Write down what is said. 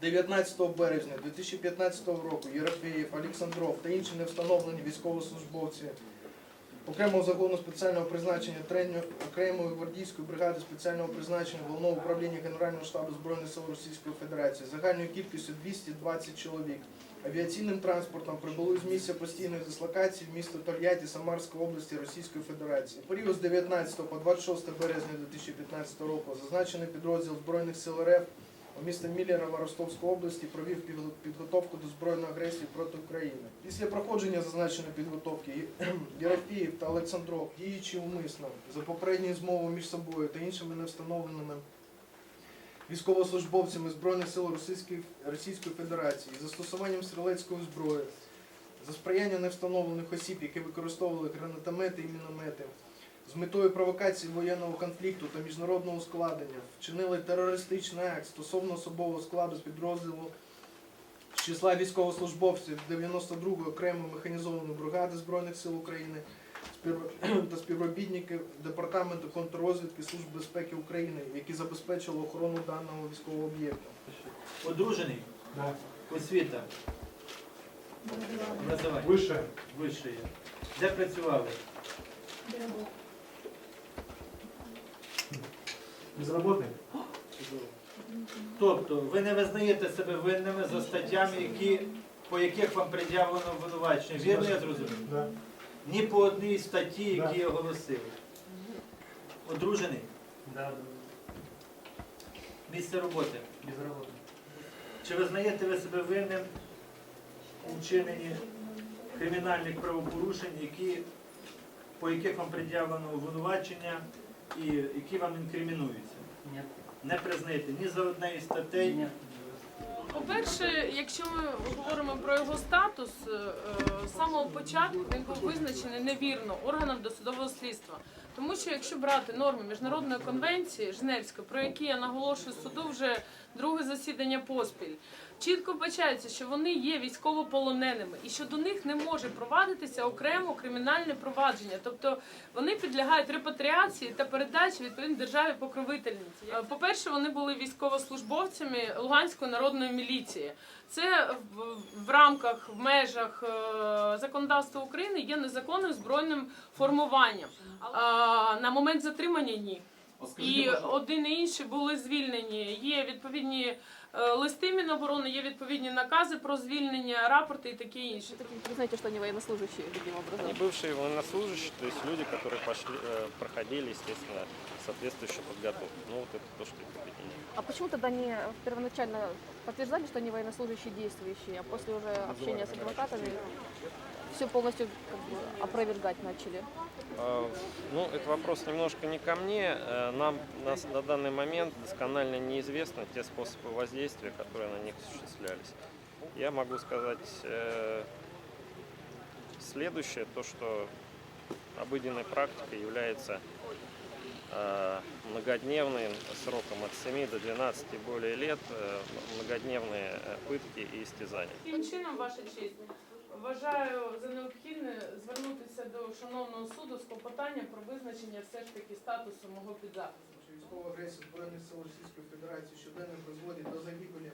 19 березня 2015 року Єрофеєв, Олександров та інші невстановлені військовослужбовці окремого загону спеціального призначення окремої гвардійської бригади спеціального призначення головного управління Генерального штабу Збройних сил Російської Федерації загальною кількістю 220 чоловік. Авіаційним транспортом прибули з місця постійної дислокації в місто Тольятті Самарської області Російської Федерації. Період з 19 по 26 березня 2015 року зазначений підрозділ Збройних сил РФ у місті Міллерово Ростовської області провів підготовку до збройної агресії проти України. Після проходження зазначеної підготовки Єрофіїв та Олександров, діючи умисно за попередньою змовою між собою та іншими невстановленими військовослужбовцями Збройних сил Російської, Російської Федерації, застосуванням стрілецької зброї, за сприяння невстановлених осіб, які використовували гранатомети і міномети, з метою провокації воєнного конфлікту та міжнародного складення вчинили терористичний акт стосовно особового складу з підрозділу з числа військовослужбовців 92-ї окремої механізованої бригади Збройних сил України та співробітників Департаменту контррозвідки Служби безпеки України, які забезпечили охорону даного військового об'єкта. Одружений? Да. Освіта? Образування? Выше. Вище є. Де працювали? Безработный? Тобто ви не визнаєте себе винними за статтями, які, по яких вам пред'явлено обвинувачення. Вірно я зрозумів? Да. Ні по одній статті, які Да. оголосили. Одружений? Да, Місце роботи. безработный. Чи визнаєте ви себе винним у вчиненні кримінальних правопорушень, які, по яких вам пред'явлено обвинувачення і які вам інкримінуються? Нет. Не признаєте ні за одне із статей, Нет. По-перше, якщо ми говоримо про його статус, е, з самого початку він був визначений невірно органом досудового слідства. Тому що якщо брати норми міжнародної конвенції Женевської, про які я наголошую суду вже друге засідання поспіль, чітко вбачається, що вони є військовополоненими і що до них не може провадитися окремо кримінальне провадження. Тобто вони підлягають репатріації та передачі відповідно державі покровительниці. Е, По-перше, вони були військовослужбовцями Луганської народної міліції. Це в, в рамках, в межах е, законодавства України є незаконним збройним формуванням. На момент затримання ні. І один і інший були звільнені. Є відповідні е, листи Міноборони, є відповідні накази про звільнення, рапорти і таке інше. Вы знаете, что они военнослужащие, каким образом? Они бывшие военнослужащие, то есть люди, которые пошли, э, проходили, естественно, соответствующую подготовку. Ну, вот это то, что их объединяет. А почему тогда не первоначально подтверждали, что они военнослужащие действующие, а после уже общения с адвокатами все полностью как бы, опровергать начали? А, Ну, это вопрос немножко не ко мне. Э, Нам на, с- на данный момент досконально неизвестны те способы воздействия, которые на них осуществлялись. Я могу сказать э, следующее, то, что обыденной практикой является э, многодневным сроком от 7 до 12 и более лет э, многодневные э, пытки и истязания. Таким чином, ваша честь, вважаю за необхідне звернутися до шановного суду з клопотанням про визначення все ж таки статусу мого підзахису. Військова агресія Збройних сил Російської Федерації щоденно призводить до загибелі